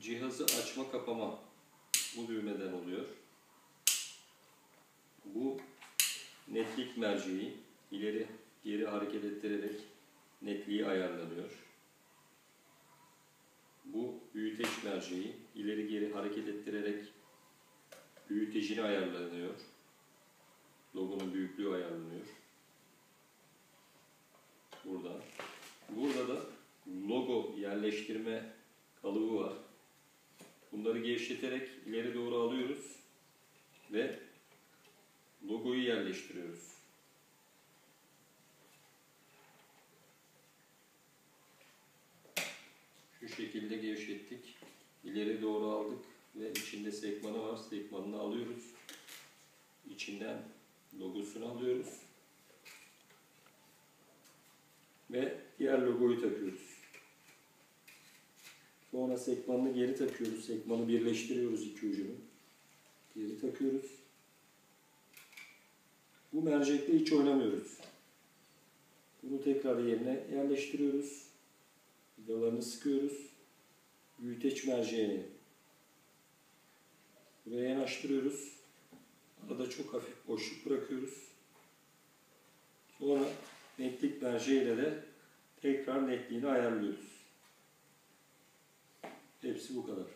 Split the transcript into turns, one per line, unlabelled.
cihazı açma kapama bu düğmeden oluyor. Bu netlik merceği ileri geri hareket ettirerek netliği ayarlanıyor. Bu büyüteç merceği ileri geri hareket ettirerek büyütecini ayarlanıyor. Logonun büyüklüğü ayarlanıyor. Burada. Burada da logo yerleştirme kalıbı var. Bunları gevşeterek ileri doğru alıyoruz ve logoyu yerleştiriyoruz. Şu şekilde gevşettik. İleri doğru aldık ve içinde sekmanı var. Sekmanını alıyoruz. İçinden logosunu alıyoruz. Ve diğer logoyu takıyoruz. Sonra sekmanını geri takıyoruz. Sekmanı birleştiriyoruz iki ucunu. Geri takıyoruz. Bu mercekle hiç oynamıyoruz. Bunu tekrar yerine yerleştiriyoruz. Vidalarını sıkıyoruz. Büyüteç merceğini buraya yanaştırıyoruz. Arada çok hafif boşluk bırakıyoruz. Sonra netlik merceğiyle de tekrar netliğini ayarlıyoruz. Hepsi bu kadar.